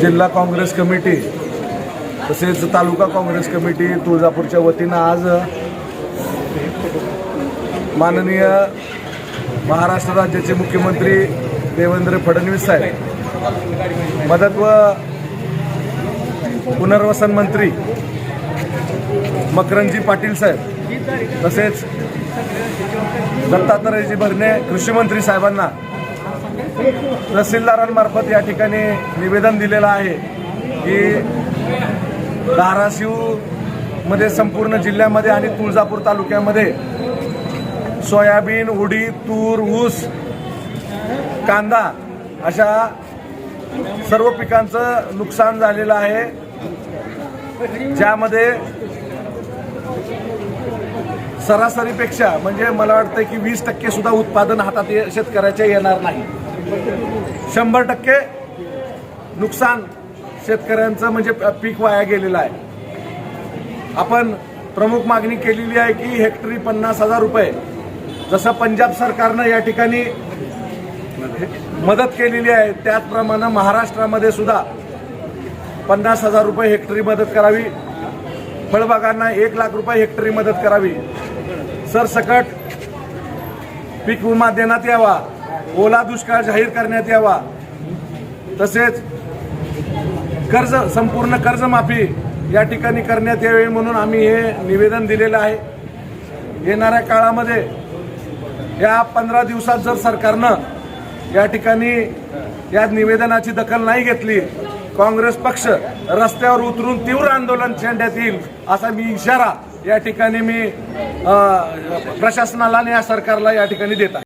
जिल्हा काँग्रेस कमिटी तसेच तालुका काँग्रेस कमिटी तुळजापूरच्या वतीनं आज माननीय महाराष्ट्र राज्याचे मुख्यमंत्री देवेंद्र फडणवीस साहेब मदत व पुनर्वसन मंत्री मकरंजी पाटील साहेब तसेच दत्तात्रयजी भरणे कृषी मंत्री साहेबांना तहसीलदारांमार्फत या ठिकाणी निवेदन दिलेलं आहे की धाराशिवमध्ये संपूर्ण जिल्ह्यामध्ये आणि तुळजापूर तालुक्यामध्ये सोयाबीन उडीद तूर ऊस कांदा अशा सर्व पिकांचं नुकसान झालेलं आहे. ज्यामध्ये सरासरीपेक्षा म्हणजे मला वाटतं की वीस टक्के सुद्धा उत्पादन हातात शेतकऱ्याच्या येणार नाही. शंभर टक्के नुकसान शेतकऱ्यांचं म्हणजे प- पीक वाया गेलेलं आहे. आपण प्रमुख मागणी केलेली आहे की हेक्टरी पन्नास हजार रुपये जसं पंजाब सरकारनं या ठिकाणी मदत केलेली आहे त्याचप्रमाणे महाराष्ट्रामध्ये सुद्धा पन्नास हजार रुपये हेक्टरी मदत करावी. फळबागांना एक लाख रुपये हेक्टरी मदत करावी. सरसकट पीक विमा देण्यात यावा. ओला दुष्काळ जाहीर करण्यात यावा. तसेच कर्ज संपूर्ण कर्जमाफी या ठिकाणी करण्यात यावी म्हणून आम्ही हे निवेदन दिलेलं आहे. येणाऱ्या काळामध्ये या पंधरा दिवसात जर सरकारनं या ठिकाणी या निवेदनाची दखल नाही घेतली काँग्रेस पक्ष रस्त्यावर उतरून तीव्र आंदोलन छेडण्यात येईल असा मी इशारा या ठिकाणी मी प्रशासनाला आणि या सरकारला या ठिकाणी देत आहे.